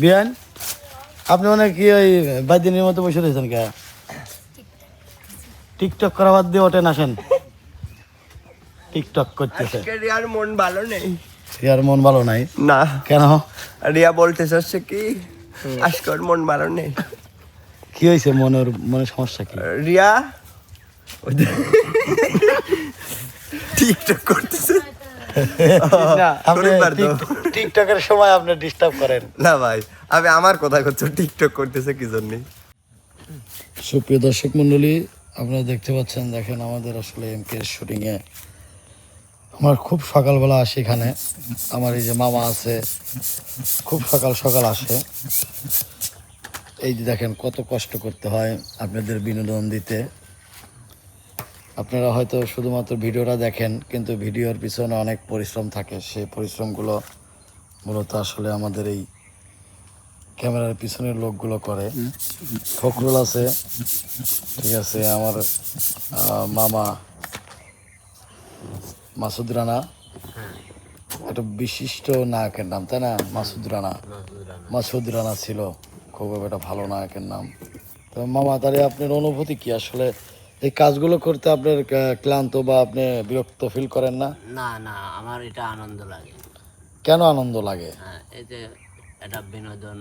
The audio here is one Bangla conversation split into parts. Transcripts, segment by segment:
বিয়ান আপনি মানে কি ওই বাইদিনের মতো বসে রয়েছেন কে? টিকটক করা বাদ দিয়ে ওঠেন আসেন। টিকটক করতেছে। রিয়ার মন ভালো নেই। আর মন ভালো নাই? না। কেন? রিয়া বলতে চাচ্ছে কি আজকে ওর মন ভালো নেই। কি হয়েছে মনের মনের সমস্যা কি? রিয়া টিকটক করতেছে। টিকটকের সময় আপনি ডিস্টার্ব করেন। না ভাই আমি আমার কথা করছ টিকটক করতেছে কি জন্য? সুপ্রিয় দর্শক মণ্ডলী আপনারা দেখতে পাচ্ছেন দেখেন আমাদের আসলে এম কে শুটিংয়ে আমার খুব সকালবেলা আসে এখানে। আমার এই যে মামা আছে খুব সকাল সকাল আসে। এই যে দেখেন কত কষ্ট করতে হয় আপনাদের বিনোদন দিতে। আপনারা হয়তো শুধুমাত্র ভিডিওটা দেখেন, কিন্তু ভিডিওর পিছনে অনেক পরিশ্রম থাকে। সেই পরিশ্রমগুলো মূলত আসলে আমাদের এই ক্যামেরার পিছনের লোকগুলো করে। ফখরুল আছে, ঠিক আছে, আমার মামা মাসুদ রানা। একটা বিশিষ্ট নায়কের নাম, তাই না? মাসুদ রানা। মাসুদ রানা ছিল, খুব একটা ভালো নায়কের নাম। তো মামা, তাহলে আপনার অনুভূতি কি? আসলে এই কাজগুলো করতে আপনার ক্লান্ত বা আপনি বিরক্ত ফিল করেন না? না না আমার এটা আনন্দ লাগে। কেন আনন্দ লাগে? হ্যাঁ এই যে এটা বিনোদন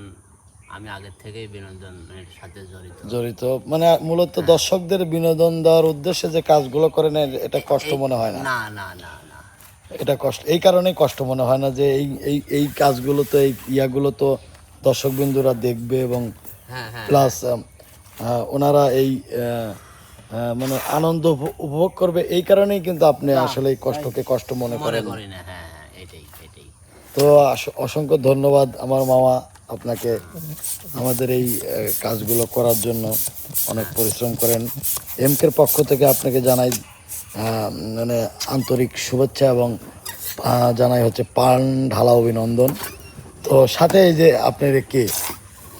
আমি আগের থেকেই বিনোদনের সাথে জড়িত। জড়িত। মানে মূলত দর্শকদের বিনোদন দেওয়ার উদ্দেশ্যে যে কাজগুলো করেন এটা কষ্ট মনে হয় না? না না না এটা কষ্ট এই কারণেই কষ্ট মনে হয় না যে এই এই এই কাজগুলো তো এই ইয়াগুলো তো দর্শক বিন্দুরা দেখবে এবং হ্যাঁ হ্যাঁ প্লাস ওনারা এই মানে আনন্দ উপ- উপভোগ করবে। এই কারণেই কিন্তু আপনি আসলে কষ্টকে কষ্ট মনে করেন। হ্যাঁ হ্যাঁ তো অসংখ্য ধন্যবাদ আমার মামা আপনাকে আমাদের এই কাজগুলো করার জন্য। অনেক পরিশ্রম করেন। এমকের পক্ষ থেকে আপনাকে জানাই মানে আন্তরিক শুভেচ্ছা এবং জানাই হচ্ছে পান ঢালা অভিনন্দন। তো সাথে এই যে আপনার কে?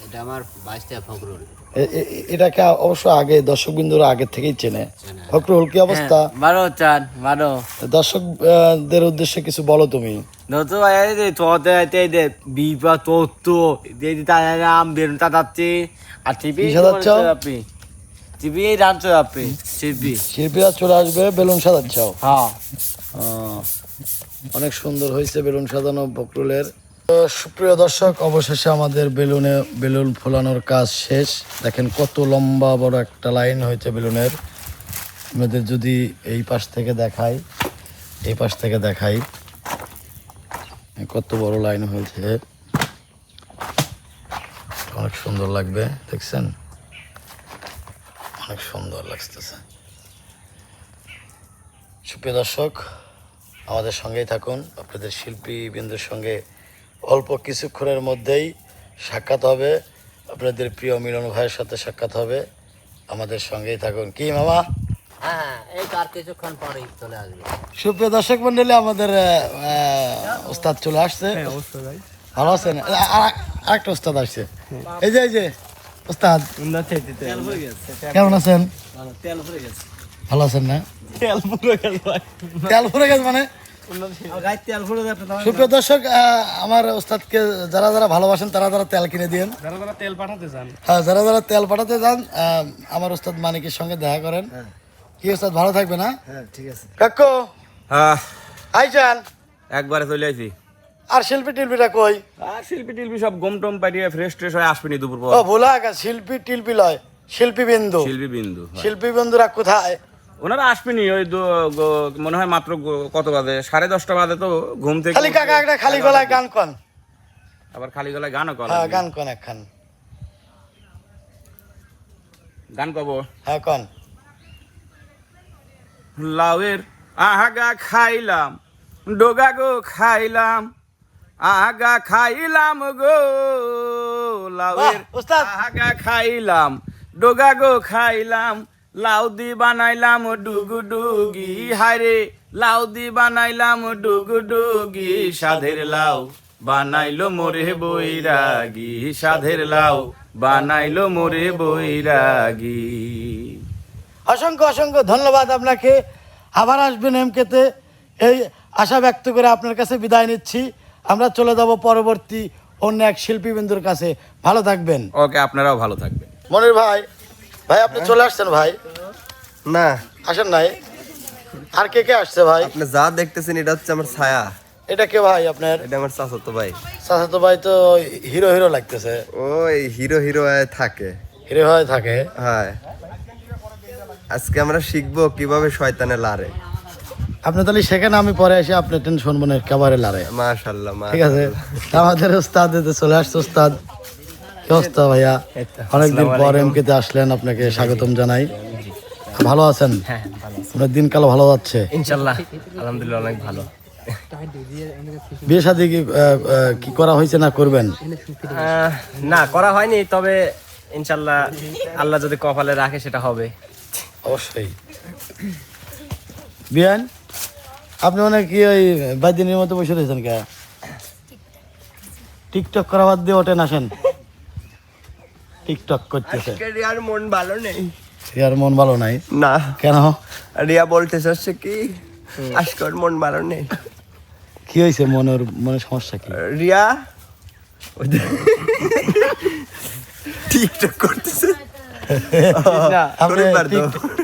এটা আমার বাইশটা ফখরুল। এটাকে অবশ্য আগে দর্শক বিন্দুরা আগে থেকেই চেনে। ফখরুল কি অবস্থা? ভালো চান ভালো। দর্শকদের উদ্দেশ্যে কিছু বলো তুমি। শিল্পীরা চলে আসবে বেলুন সাজাচ্ছাও অনেক সুন্দর হয়েছে বেলুন সাজানো ফখরুলের। সুপ্রিয় দর্শক, অবশেষে আমাদের বেলুনে, বেলুন ফোলানোর কাজ শেষ। দেখেন কত লম্বা বড় একটা লাইন হয়েছে বেলুনের। আমাদের যদি এই পাশ থেকে দেখাই, এই পাশ থেকে দেখাই, কত বড় লাইন হয়েছে। অনেক সুন্দর লাগবে, দেখছেন? অনেক সুন্দর লাগতেছে। সুপ্রিয় দর্শক, আমাদের সঙ্গেই থাকুন। আপনাদের শিল্পীবৃন্দের সঙ্গে অল্প কিছুক্ষণের মধ্যেই সাক্ষাৎ হবে। আপনাদের প্রিয় মিলন ভাইয়ের সাথে সাক্ষাৎ হবে। আমাদের সঙ্গেই থাকুন। কি মামা? হ্যাঁ হ্যাঁ সুপ্রিয় দর্শক মন্ডলী আমাদের ওস্তাদ চলে আসছে। ভালো আছেন? আরেকটা ওস্তাদ আসছে। এই যে এই যে ওস্তাদ। কেমন আছেন? ভালো আছেন না? তেল ফুরে গেছে মানে? সুপ্রিয় দর্শক আমার ওস্তাদকে যারা যারা ভালোবাসেন তারা যারা তেল কিনে দিন যারা যারা তেল পাঠাতে চান। হ্যাঁ যারা যারা তেল পাঠাতে যান আমার ওস্তাদ মানিকের সঙ্গে দেখা করেন। কি ওস্তাদ ভালো থাকবে না হ্যাঁ ঠিক আছে। কাকু হ্যাঁ। আইজান একবারে চলে আইছি। আর শিল্পী টিল্পিটা কই? আর শিল্পী টিল্পি সব গম টম পাঠিয়ে ফ্রেশ ট্রেশ হয়ে আসবেনি দুপুর পর। ও ভোলা শিল্পী টিল্পি লয় শিল্পী বিন্দু শিল্পী বিন্দু শিল্পী বিন্দুরা কোথায়? ওনারা আসবেনি ওই মনে হয় মাত্র কত বাজে? সাড়ে দশটা বাজে তো ঘুম থেকে খালি কাকা একটা খালি গলায় গান কন। আবার খালি গলায় গানও কর হ্যাঁ গান কন একখান। গান কব? হ্যাঁ কন। লাউয়ের আগা খাইলাম ডোগা গো খাইলাম আগা খাইলাম গো। লাউয়ের। আগা খাইলাম ডোগা গো খাইলাম লাউ দি বানাইলাম ডুগু ডুগি হারে লাউ দি বানাইলাম ডুগু ডুগি সাধের লাউ বানাইলো মোরে বৈরাগী। সাধের লাউ বানাইলো মোরে বৈরাগী। অসংখ্য অসংখ্য ধন্যবাদ আপনাকে। আবার আসবেন এমকেতে। এই আশা ব্যক্ত করে আপনার কাছে বিদায় নিচ্ছি। আমরা চলে যাব পরবর্তী অন্য এক শিল্পীবৃন্দুর কাছে। ভালো থাকবেন। ওকে আপনারাও ভালো থাকবেন। মনির ভাই ভাই আপনি চলে আসছেন ভাই? না। আসেন নাই? আর কে কে আসছে ভাই? আপনি যা দেখতেছেন এটা হচ্ছে আমার ছায়া। এটা কে ভাই আপনার? এটা আমার চাচাতো ভাই। চাচাতো ভাই তো হিরো হিরো লাগতেছে। ওই হিরো হিরো হয়ে থাকে। হিরো হয়ে থাকে? হ্যাঁ। আজকে আমরা শিখব কীভাবে শয়তানে লারে। আপনি তাহলে সেখানে আমি পরে এসে আপনি টেন শুনব না একেবারে লারে। মাশাল্লাহ ঠিক আছে? আমাদের ওস্তাদ চলে আসছে ওস্তাদ। অবস্থা ভাইয়া অনেকদিন পর এমকেতে আসলেন আপনাকে স্বাগতম জানাই। ভালো আছেন? আপনার দিনকাল ভালো যাচ্ছে? ইনশাল্লাহ আলহামদুলিল্লাহ অনেক ভালো। বিয়ে শাদী কি করা হয়েছে না করবেন? না করা হয়নি তবে ইনশাল্লাহ আল্লাহ যদি কপালে রাখে সেটা হবে। অবশ্যই। বিয়ান আপনি মানে কি ওই বাইদিনের মতো বসে রয়েছেন কে? টিকটক করা বাদ দিয়ে ওঠেন আসেন। টিকটক করতেছে। আজকে রিয়ার মন ভালো নেই। আর মন ভালো নাই? না। কেন? রিয়া বলতে চাচ্ছে কি আজকে ওর মন ভালো নেই। কি হয়েছে মনের মনে সমস্যা কি? রিয়া টিকটক করতেছে।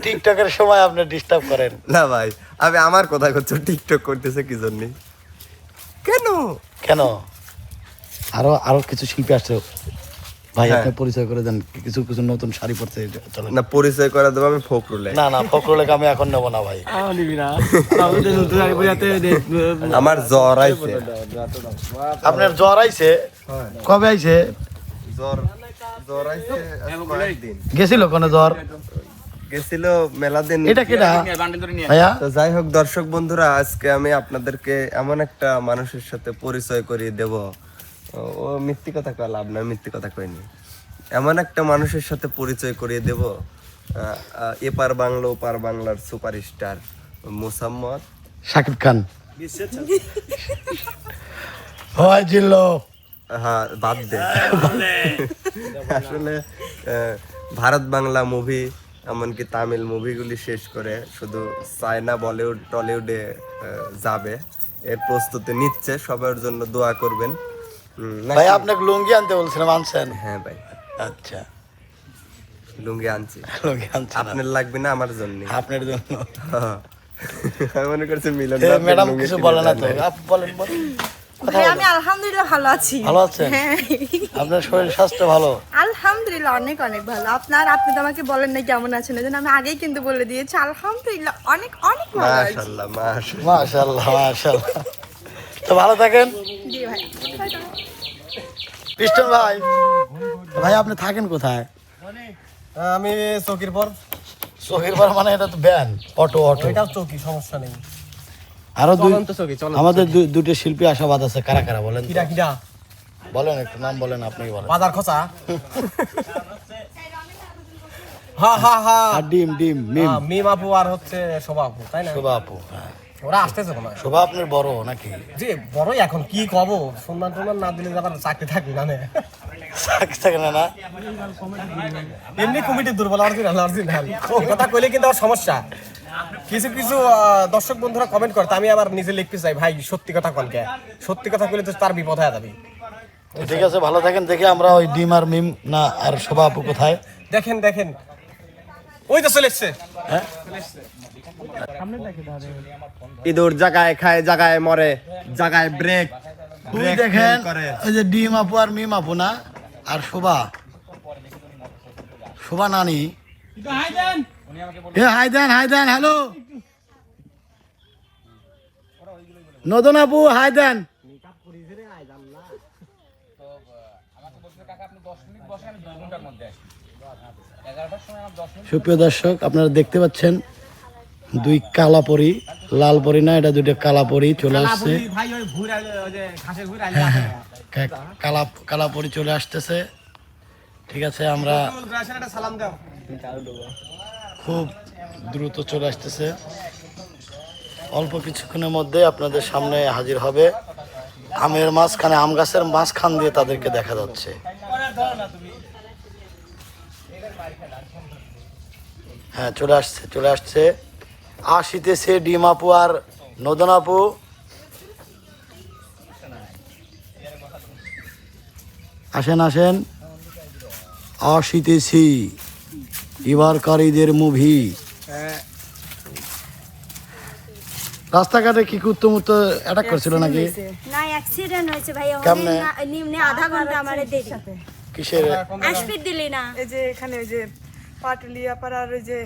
টিকটকের সময় আপনি ডিস্টার্ব করেন। না ভাই আমি আমার কথা করছ টিকটক করতেছে কি জন্য? কেন? কেন? আরও আরও কিছু শিল্পী আসছে। ভাই হ্যাঁ। আপনি পরিচয় করে দেন কিছু কিছু নতুন শাড়ি চলেন। না পরিচয় করে দেবো আমি ফখরুলে। না না ফখরুলের আমি এখন নেব না ভাই। আমার জ্বর আইছে। আপনার জ্বর আইছে? কবে আইছে? জ্বর জ্বর আইছে কয়েকদিন। গেছিল কোনে জ্বর? গেছিল মেলা দিন এটা কেটা তো যাই হোক দর্শক বন্ধুরা আজকে আমি আপনাদেরকে এমন একটা মানুষের সাথে পরিচয় করিয়ে দেব। ও- মিথ্যি কথা কয় লাভ না মিথ্যি কথা কইনি এমন একটা মানুষের সাথে পরিচয় করিয়ে দেব এপার বাংলা ওপার বাংলার সুপারস্টার মোসাম্মদ। শাকিব খান। হয় জিল্লো। হ্যাঁ বাদ দে। আসলে ভারত বাংলা মুভি এমনকি তামিল মুভিগুলি শেষ করে শুধু চায়না বলিউড টলিউডে যাবে। এর প্রস্তুতি নিচ্ছে সবার জন্য দোয়া করবেন? ভাই আপনাকে লুঙ্গি আনতে বলছিলাম আনছেন? হ্যাঁ ভাই। আচ্ছা। লুঙ্গি আনছি। লুঙ্গি আনছেন। আপনার লাগবে না আমার জন্য। আপনার জন্য। আমি মনে করছি মিলন ম্যাডাম কিছু বলে না তো। নাই। আপ বলেন বলেন। আমি আলহামদুলিল্লাহ ভালো আছি। ভালো আছেন? হ্যাঁ। আপনার শরীর স্বাস্থ্য ভালো? আলহামদুলিল্লাহ অনেক অনেক ভালো। আপনার আপনি তো আমাকে বলেন না কেমন আছেন আমি আগেই কিন্তু বলে দিয়েছি। আলহামদুলিল্লাহ অনেক অনেক ভালো আছি। মাশাআল্লাহ মাশাআল্লাহ। মাশাল্লাহ মাশাল্লাহ তো ভালো থাকেন। পিস্টন ভাই। ভাই। আপনি থাকেন কোথায়? আমি চৌকির পর। চোখের বার মানে এটা তো ভ্যান অটো অটো। এটাও চৌকি সমস্যা নেই। আরও দুই চৌকি আমাদের দু- দুটো শিল্পী আশাবাদ আছে কারা কারা বলেন? কিরা কিরা? বলেন একটু নাম বলেন আপনি বলেন। বাজার খোঁচা। হা হা হা। ডিম ডিম মিম। হ্যাঁ, মিম আপু আর হচ্ছে শোভা আপু তাই না? শোভা আপু হ্যাঁ। ওরা আসতেছে কোনো শোভা আপনার বড় নাকি? যে বড়ই এখন কি কব? সম্মান টম্মান না দিলে আবার চাকরি থাকবি না নে। চাকরি থাকে না না? এমনি কমিটি দুর্বল অরিজিনাল এই কথা কইলে কিন্তু আমার সমস্যা। কিছু কিছু দর্শক বন্ধুরা কমেন্ট করে আমি আবার নিজে লিখতে চাই ভাই সত্যি কথা কনকে সত্যি কথা কইলে তো তার বিপদ হয়ে যাবে। ঠিক আছে ভালো থাকেন। দেখে আমরা ওই ডিম আর মিম না আর শোভা আপু কোথায়? দেখেন দেখেন। ওই তো চলে এসছে। ইঁদুর জায়গায় খায় জায়গায় মরে জায়গায় ব্রেক তুই দেখেন ওই যে ডিম আপু আর মিম আপু না আর শোভা। শোভা নানি। এ hi then hi then hello. নদন আপু হাই দেন। সুপ্রিয় দর্শক আপনারা দেখতে পাচ্ছেন দুই কালা পরি লাল পরি না এটা দুইটা কালা পরি চলে আসছে। হ্যাঁ হ্যাঁ কালা কালা পরি চলে আসতেছে। ঠিক আছে আমরা খুব দ্রুত চলে আসতেছে। অল্প কিছুক্ষণের মধ্যে আপনাদের সামনে হাজির হবে। আমের মাঝখানে আম গাছের মাঝখান দিয়ে তাদেরকে দেখা যাচ্ছে। হ্যাঁ চলে আসছে চলে আসছে। আসিতেছে ডিম আপু আর নদন আপু। আসেন আসেন। আসিতেছি এবারকারীদের মুভি। রাস্তাঘাটে কি কুত্তো মুত্তো অ্যাটাক করছিল নাকি? না অ্যাক্সিডেন্ট হয়েছে ভাই? নিম্নে আধা ঘণ্টা আমার দেরি। কিসের? দিলি না? এই যে এখানে ওই যে পাটুলিয়া পাড়ার ওই যে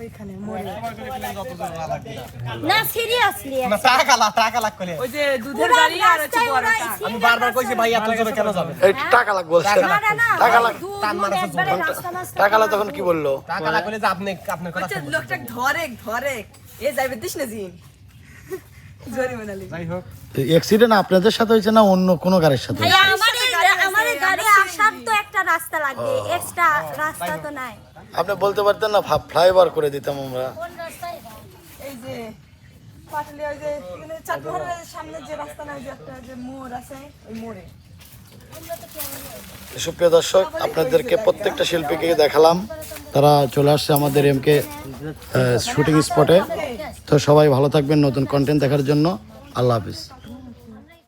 ওইখানে মোড়ে। না সিরিয়াসলি না টাকা লাখ টাকা লাখ করে ওই যে দুধের গাড়ি আর হচ্ছে বড়টা আমি বারবার কইছি ভাই এত জোরে কেন যাবে এই টাকা লাগ বলছে। টাকা লাগ টাকা লাগ তখন কি বলল? টাকা লাখ করলে যে আপনি আপনার কথা লোকটা ধরে ধরে। এ যাইবে দিস না জিন জরি যাই হোক। অ্যাক্সিডেন্ট আপনাদের সাথে হয়েছে না অন্য কোনো গাড়ির সাথে ভাই হয়েছে? আমার আমার গাড়ি আসার তো একটা রাস্তা লাগবে এক্সট্রা রাস্তা তো নাই। আপনি বলতে পারতেন না ফ্লাইওভার করে দিতাম আমরা। এই যে পাটুলিয়া ওই যে চাটমোহরের সামনে যে রাস্তা না ওই যে একটা যে মোড় আছে ওই মোড়ে। সুপ্রিয় দর্শক আপনাদেরকে প্রত্যেকটা শিল্পীকে দেখালাম। তারা চলে আসছে আমাদের এমকে শুটিং স্পটে তো সবাই ভালো থাকবেন নতুন কন্টেন্ট দেখার জন্য। আল্লাহ হাফিজ।